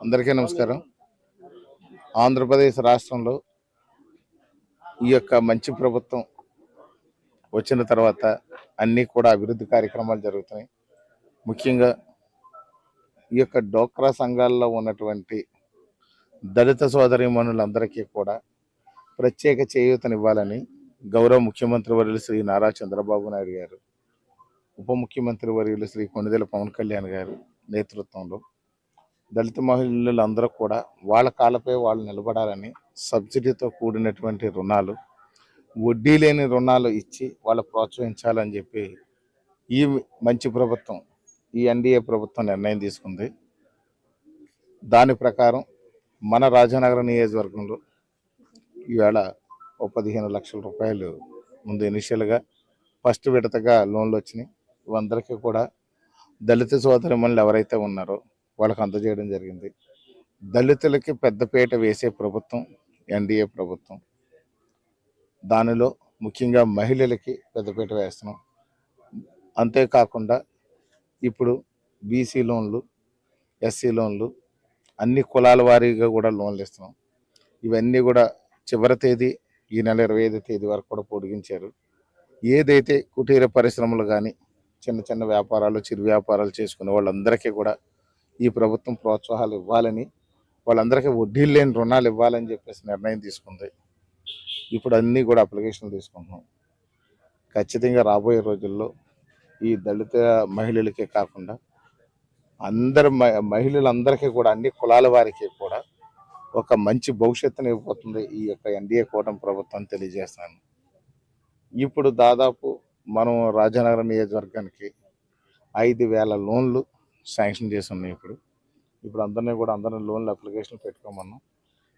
అందరికీ నమస్కారం. ఆంధ్రప్రదేశ్ రాష్ట్రంలో ఈ యొక్క మంచి ప్రభుత్వం వచ్చిన తర్వాత అన్నీ కూడా అభివృద్ధి కార్యక్రమాలు జరుగుతున్నాయి. ముఖ్యంగా ఈ యొక్క డోక్రా సంఘాల్లో ఉన్నటువంటి దళిత సోదరిమణులందరికీ కూడా ప్రత్యేక చేయూతనివ్వాలని గౌరవ ముఖ్యమంత్రి వర్యులు శ్రీ నారా చంద్రబాబు నాయుడు గారు ఉప ముఖ్యమంత్రి వర్యులు శ్రీ కొణిదెల పవన్ కళ్యాణ్ గారు నేతృత్వంలో దళిత మహిళలందరూ కూడా వాళ్ళ కాళ్ళపై వాళ్ళు నిలబడాలని సబ్సిడీతో కూడినటువంటి రుణాలు వడ్డీ లేని రుణాలు ఇచ్చి వాళ్ళ ప్రోత్సహించాలని చెప్పి ఈ మంచి ప్రభుత్వం ఈ ఎన్డీఏ ప్రభుత్వం నిర్ణయం తీసుకుంది. దాని ప్రకారం మన రాజానగరం నియోజకవర్గంలో ఈవేళ ఓ పదిహేను లక్షల రూపాయలు ముందు ఇనిషియల్గా ఫస్ట్ విడతగా లోన్లు వచ్చినాయి. ఇవందరికీ కూడా దళిత సోదరిమణులు ఎవరైతే ఉన్నారో వాళ్ళకి అందజేయడం జరిగింది. దళితులకి పెద్దపీట వేసే ప్రభుత్వం ఎన్డీఏ ప్రభుత్వం. దానిలో ముఖ్యంగా మహిళలకి పెద్దపీట వేస్తున్నాం. అంతేకాకుండా ఇప్పుడు బీసీ లోన్లు ఎస్సీ లోన్లు అన్ని కులాల వారీగా కూడా లోన్లు ఇస్తున్నాం. ఇవన్నీ కూడా చివరి తేదీ ఈ నెల ఇరవై ఐదు తేదీ వరకు కూడా పొడిగించారు. ఏదైతే కుటీర పరిశ్రమలు కానీ చిన్న చిన్న వ్యాపారాలు చిరు వ్యాపారాలు చేసుకునే వాళ్ళందరికీ కూడా ఈ ప్రభుత్వం ప్రోత్సాహాలు ఇవ్వాలని వాళ్ళందరికీ వడ్డీలు లేని రుణాలు ఇవ్వాలని చెప్పేసి నిర్ణయం తీసుకుంది. ఇప్పుడు అన్నీ కూడా అప్లికేషన్లు తీసుకుంటున్నాం. ఖచ్చితంగా రాబోయే రోజుల్లో ఈ దళిత మహిళలకే కాకుండా అందరు మహిళలందరికీ కూడా అన్ని కులాల వారికి కూడా ఒక మంచి భవిష్యత్తుని ఇవ్వబోతుంది ఈ యొక్క ఎన్డీఏ కూటమి ప్రభుత్వం తెలియజేస్తాను ఇప్పుడు దాదాపు మనం రాజనగరం నియోజకవర్గానికి ఐదు వేల లోన్లు శాంక్షన్ చేసి ఉన్నాయి ఇప్పుడు. ఇప్పుడు అందరినీ కూడా అందరినీ లోన్లు అప్లికేషన్ పెట్టుకోమన్నాం.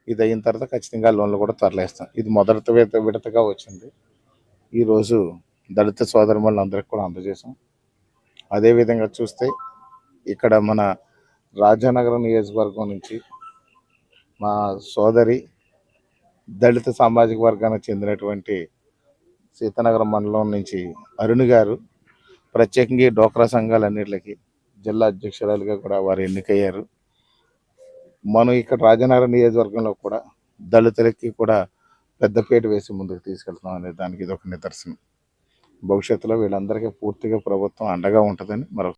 ఇది అయిన తర్వాత ఖచ్చితంగా లోన్లు కూడా తరలేస్తాం. ఇది మొదటి విడత విడతగా వచ్చింది. ఈరోజు దళిత సోదరుమణులందరికీ కూడా అందజేసాం అదేవిధంగా చూస్తే ఇక్కడ మన రాజానగరం నియోజకవర్గం నుంచి మా సోదరి దళిత సామాజిక వర్గానికి చెందినటువంటి సీతనగరం మండలం నుంచి అరుణ్ గారు ప్రత్యేకంగా ఈ డోక్రా సంఘాలన్నిటికి జిల్లా అధ్యక్షురాలుగా కూడా వారు ఎన్నికయ్యారు. మనం ఇక్కడ రాజనగరం నియోజకవర్గంలో కూడా దళితులకి కూడా పెద్దపేట వేసి ముందుకు తీసుకెళ్తున్నాం అనే దానికి ఇది ఒక నిదర్శనం. భవిష్యత్తులో వీళ్ళందరికీ పూర్తిగా ప్రభుత్వం అండగా ఉంటుందని మరొక